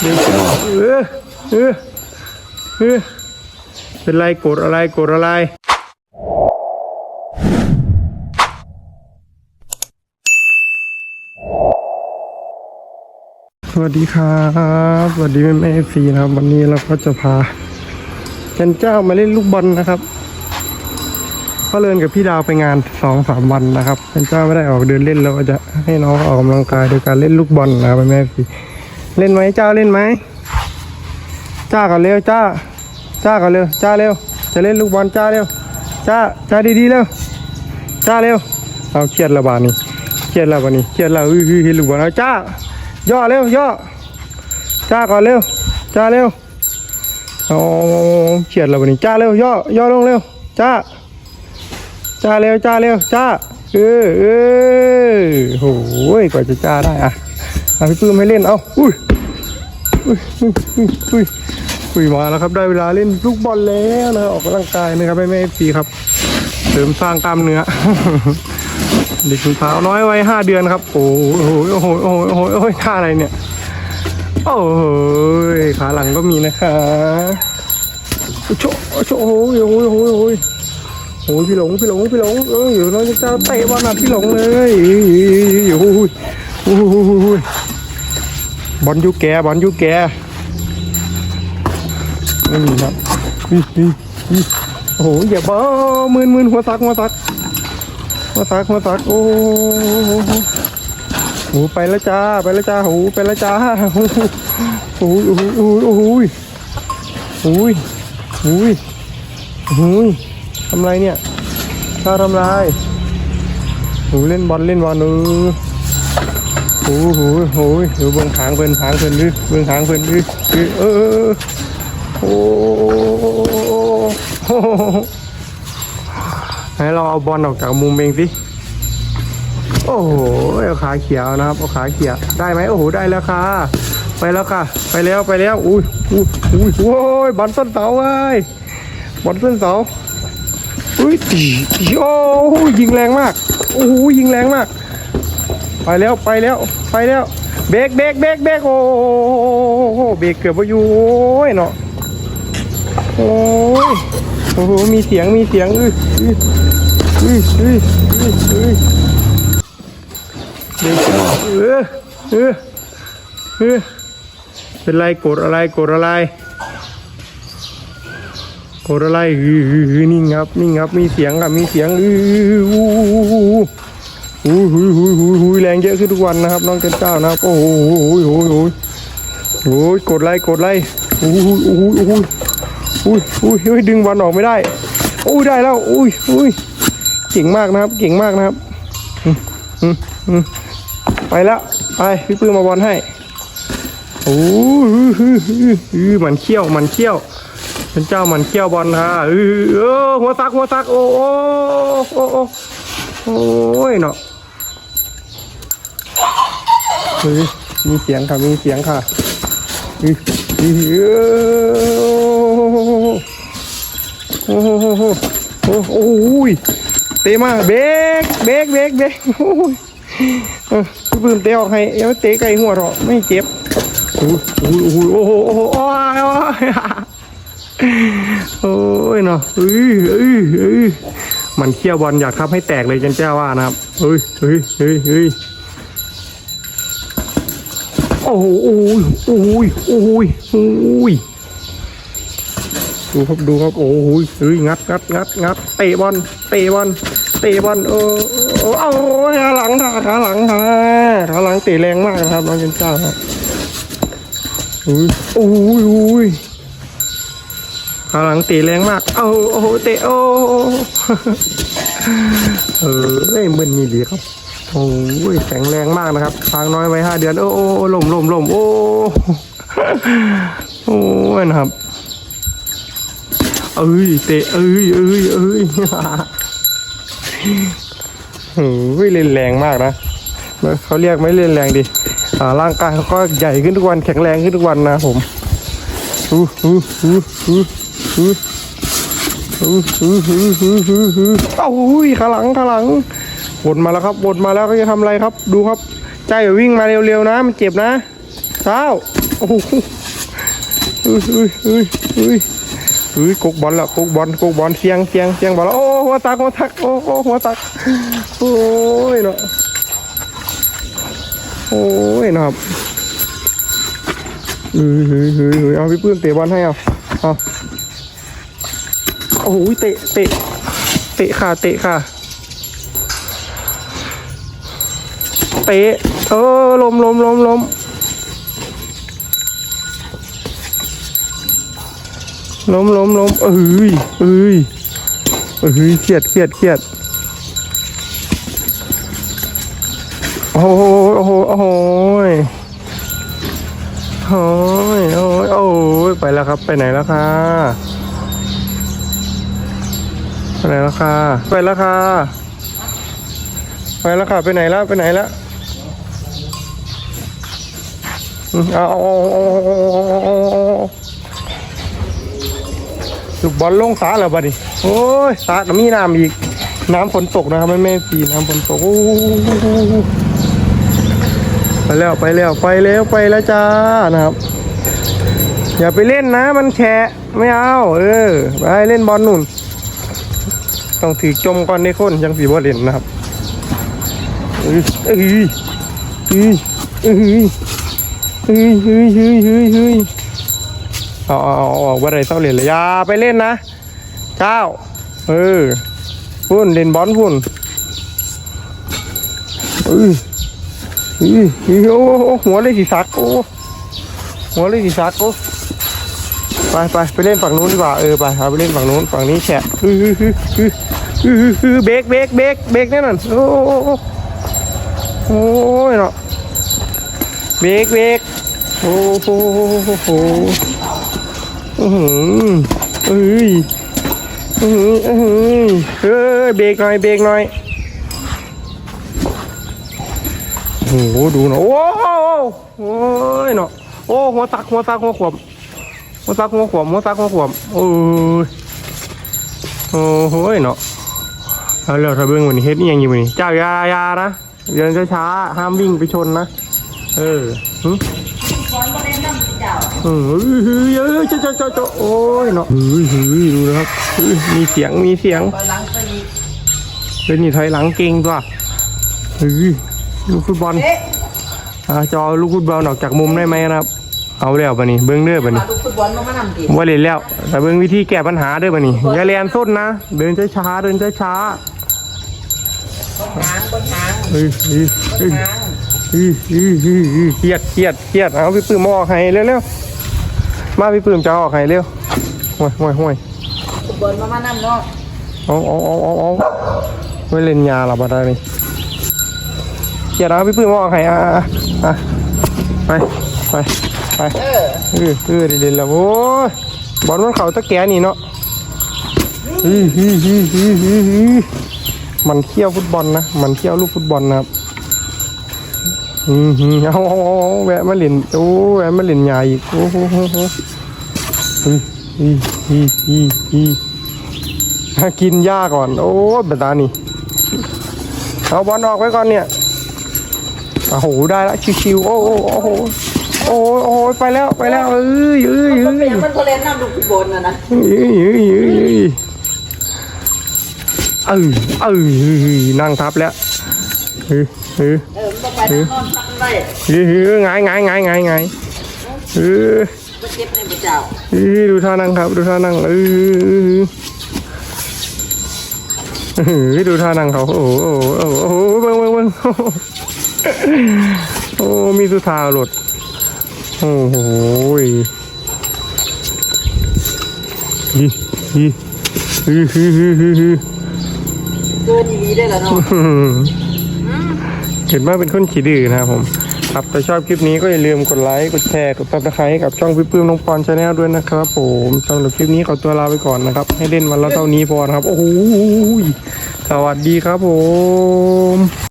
เออเออเออเป็นไรโกรธอะไรโกรธอะไรสวัสดีครับสวัสดีแม่แม่ฟีนะครับ วันนี้เราก็จะพาจันเจ้ามาเล่นลูกบอลนะครับก็เลินกับพี่ดาวไปงานสองสามวันนะครับจันเจ้าไม่ได้ออกเดินเล่นเราก็จะให้น้องออกกำลังกายโดยการเล่นลูกบอลนะครับแม่แม่ฟี เล่นไหมเจ้าเล่นไหมจ้ากันเร็วจ้า จ้ากันเร็วจ้าเร็ว จะเล่นลูกบอลจ้าเร็ว จ้าจ้าดีๆเร็ว จ้าเร็ว เอาเครียดและบาดนี้เครียดและบาดนี้เครียดและอื้ออื้อลูกบอลเอาจ้า ย่อเร็วย่อ จ้าก่อนเร็ว จ้าเร็วโอ้เฉียดแล้ววันนี้จ้าเร็วย่อย่อลงเร็ว จ้า จ้าเร็วจ้าเร็วจ้า เออเออโหยกว่าจะจ้าได้อะ เอาพี่ปื้มให้เล่น เอาอุ้ยอุ้ยอุ้ยอุ้ยอุ้ยมาแล้วครับ ได้เวลาเล่นลูกบอลแล้วนะออกกำลังกายนะครับแม่แม่ฟีครับ เสริมสร้างกล้ามเนื้อเด็กสาวน้อยวัยห้าเดือนครับ โอ้โหโอ้โหโอ้โหโอ้โหโอ้โหท่าอะไรเนี่ย โอ้โหขาหลังก็มีนะคะโชโชโอ้โหโอ้โหโอ้โหโอ้โหโอ้โหพี่หลงพี่หลงพี่หลงเอออยู่น้องจะเตะบอลหนักพี่หลงเลยโอ้โหโอ้โห บอลยูแกบอลยูแกไม่มีครับอีอีอีโอ้โหอย่าบ้ามืนมืนหัวซักหัวซักมาสักมาสักโอ้โหโอ้ไปแล้วจ้าไปแล้วจ้าโอ้ไปแล้วจ้าโอ้โหโอ้โหโอ้โหโอ้โหโอ้ยโอ้ยโอ้ยทำไรเนี่ยข้าทำไรโอ้เล่นบอลเล่นบอลเออ โอ้โหโอ้ยดูเบื้องหางเพิ่นหางเพิ่นดิเบื้องหางเพิ่นดิเออโอ้โหให้เราเอาบอลออกจากมุมเองสิโอ้โหเอาขาเขียวนะครับเอาขาเขียวได้ไหมโอ้โหได้แล้วค่ะ ไปแล้วค่ะ ไปแล้วไปแล้วอุ้ยอุ้ยอุ้ยโอ้ยบอลต้นเสาเว้บอลต้นเสาอุ้ยตีโอ้ยิงแรงมากโอ้โหยิงแรงมาก ไปแล้วไปแล้วไปแล้วเบรกเบรกเบรกเบรกโอ้โหเบรกเกือบไปอยู่โอ้ยเนาะโอ้ยโอ้โหมีเสียงมีเสียงอื้ออื้ออื้ออื้ออื้ออเด็กเออเออเออเป็นไรกรธอะไรกรธอะไรกรธอะไรอื้ออื้ออื้อนิ่งครับนิ่งครับมีเสียงครับมีเสียงอื้อ อู้อู้หูหูหูหูแรงเยอะขึ้นทุกวันนะครับ น้องเจ้าเจ้านะครับ โอ้โหโอ้โหโอ้โหโอ้ยกดไลค์กดไลค์โอ้โหโอ้โหโอ้โหอุ้ยอุ้ยอุ้ยดึงบอลออกไม่ได้โอ้ยได้แล้วอุ้ยอุ้ยเก่งมากนะครับ เก่งมากนะครับไปแล้วไปพี่ปื้มมาบอลให้โอ้ยอื้ออื้ออื้อมันเขี้ยวมันเขี้ยวเป็นเจ้ามันเขี้ยวบอลนะเออหัวซักหัวซักโอ้โอ้โอ้โอ้โอ้ยเนาะ เฮ้ยมีเสียงค่ะ มีเสียงค่ะอืออือเออโอ้โหโอ้โหโอ้โหโอ้โหเตะมาเบรกเบรกเบรกเบรกโอ้ยเออพี่ปืนเตะออกให้เอ้าเตะไกลหัวเราะไม่เจ็บโอ้โหโอ้โหโอ้โหโอ้โหโอ้ยโอ้ยโอ้ยเนาะเอ้ยเอ้ยเอ้ยมันเขี้ยวบอลอยากทับให้แตกเลยจันเจ้าว่านะครับเฮ้ยเฮ้ยเฮ้ยเฮ้ย โอ้โหโอ้ยโอ้ยโอ้ยโอ้ยดูครับดูครับโอ้โหเฮ้ยงัดงัดงัดงัดเตะบอลเตะบอลเตะบอลเออเอเอาขาหลังขาขาหลังขาขาหลังเตะแรงมากนะครับน้องเจนจ้าครับอุ้ยโอ้ยโอ้ยขาหลังเตะแรงมากเอาโอ้โหเตะโอ้เออไอ้ยมึนนี่ดีครับ โอ้ยแข็งแรงมากนะครับทางน้อยไว้ห้าเดือน โอ้โอ้ล่มล่มล่มโอ้โอ้ยนะครับเอ้ยเตะเอ้ยเอ้ยเอ้ยโอ้ยเล่นแรงมากนะเขาเรียกไม่เล่นแรงดิร่างกายเขาก็ใหญ่ขึ้นทุกวันแข็งแรงขึ้นทุกวันนะผมอู้อู้อู้อู้อู้อู้อู้อู้อู้อู้อู้เอ้าอุ้ยขาหลังขาหลัง วนมาแล้วครับวนมาแล้วก็จะทำอะไรครับ ดูครับ ใจอย่าวิ่งมาเร็วๆนะ มันเจ็บนะเช้าโอ้โหอุ้ยอุ้ยอุ้ยอุ้ยอุ้ยกกบอลละกกบอลกกบอลเสียงเสียงเสียงบอลละโอ้หัวตักหัวตักโอ้โอ้หัวตักโอ้ยเนาะโอ้ยนะครับเฮ้ยเฮ้ยเฮ้ยเฮ้ยเอาพี่ปื้มเตะบอลให้เอาเอาโอ้โหเตะเตะเตะค่ะเตะค่ะ เตะเออลมลมลมลมล้มล้มล้มเอ้ยเอ้ยเอ้ยเครียดเครียดเครียดโอ้โหโอ้โหโอ้โหโอ้ยโอ้ยโอ้ยไปแล้วครับไปไหนแล้วค่ะไปไหนแล้วค่ะไปแล้วค่ะไปแล้วค่ะไปไหนแล้วไปไหนแล้ว เอาลูกบอลลงสาแล้วบัดนี้โอ้ยสาก็มีน้ำอีก น้ำฝนตกนะครับไม่แม่ปีน้ำฝนตกไปแล้วไปแล้วไปแล้วไปแล้วจ้านะครับ อย่าไปเล่นนะ มันแฉะไม่เอา เออ ไปเล่นบอลนู่น ต้องถือจมก่อนในคนยังสีบอลเล่นนะครับเอ้ยเอ้ยเอ้ยเอ้ย เฮ้ยเฮ้ยเฮ้ยเฮ้ยเฮ้ยเอาเอาเอาออกว่าไรเศร้าเหรียญเลยอย่าไปเล่นนะเจ้าเออพุ่นเล่นบอลพุ่นเอ้ยเฮ้ยเฮ้ยโอ้โอ้หัวเลยสีสักโอ้หัวเลยสีสักโอ้ไปไปไปเล่นฝั่งนู้นดีกว่าเออไปเอาไปเล่นฝั่งนู้นฝั่งนี้แฉะเฮ้ยเฮ้ยเฮ้ยเฮ้ยเฮ้ยเฮ้ยเบรกเบรกเบรกเบรกแน่นอนโอ้โอ้โอ้โอ้ยเนาะเบรกเบรก โอ้โหอือหือเอ้ยอือหืออือหือเอ้ยเบรกหน่อยเบรกหน่อยโอ้โหดูเนาะโอ้โหโอ้ยเนาะโอ้หัวตักหัวตักหัวขวบหัวตักหัวขวบหัวตักหัวขวบโอ้ยโอ้โหเนาะเอาเร็วถ้าเบิ้งวันนี้เฮ็ดนี่ยังอยู่วันนี้เจ้ายายานะเดินช้าๆห้ามวิ่งไปชนนะ เออ เออเฮ้ยเฮ้ยเฮ้จ้าเจ้าเจ้าจ้าโอ้ยเนาะเฮ้ยเฮ้ยดูนะครับมีเสียงมีเสียงไปหลังไปเป็นนี่ถอยหลังเก่งตัวเฮ้ยลูกฟุตบอลอ่าจอลูกฟุตบอลออกจากมุมได้ไหมนะครับ เอาแล้วปะนี่เบิ้งเด้อปะนี่ดูฟุตบอลมามานำดิว่าเล่นแล้ว แต่เบิ้งวิธีแก้ปัญหาเด้อปะนี่อย่าแลนส้นนะ เดินช้าเดินช้าบนหางบนหางๆเฮ้ยเฮ้ยเฮ้ยเฮ้ยเฮ้ยเฮ้ยเฮ้ยเครียดเครียดเครียดเอาพี่ปื้มออกให้เร็วๆ มาพี่ปื้มจะเอาออกให้เร็วห่วยห่วยห่วยฟุตบอลมามานำเนาะเอาเอาเอาเอาเอาไม่เล่นยาหรอบัดนี้อย่าเอาพี่ปื้มมาออกให้อะอะอะไปไปไปเออเออเออได้เล่นแล้วโอ้ยบอลมันเข่าตะแกนี่เนาะฮีฮีฮีฮีฮีฮีมันเที่ยวฟุตบอลนะ มันเที่ยวลูกฟุตบอลนะครับ อืมฮึเอาเอาเอาเอาแวะมาเล่นโอ้แวะมาเล่นยาอีกโอ้โหโหโหฮีฮีฮีฮีฮีกินหญ้าก่อน โอ้ยเบดตานี่เอาบอลออกไว้ก่อนเนี่ยโอ้โหได้ละชิวๆโอ้โหโอ้โหโอ้โหโอ้โหไปแล้วไปแล้วเอ้ยเอ้ยมันเอ้เป็นยมันก็เล่นน้ำดูฟุตบอลนะนะเอ้ยเอ้ยเอ้ยเอ้ยเออเออนั่งทับแล้วเออเออเออมันก็ ไว้เออเออไงายงายงายงายงายเออมันเจ็บในปเจ้าเออดูท่านั่งครับ ดูท่านั่งเออเออดูท่านั่งเขาโอ้โหโอ้โหโอ้โหเบิ้งเบิ้งเบิ้งโอ้มีสุธาหลดโอ้โหฮีฮีฮีฮีฮีฮีฮีเกินอีวีได้แล้วเนาะ เห็นว่าเป็นคนขี้ดื้อนะครับผม ครับถ้าชอบคลิปนี้ก็อย่าลืมกดไลค์กดแชร์กดติดตามให้กับช่องพี่ปื้มน้องปอนชาแนลด้วยนะครับผมสำหรับคลิปนี้ขอตัวลาไปก่อนนะครับ ให้เล่นวันละเท่านี้พอนะครับ โอ้โหสวัสดีครับผม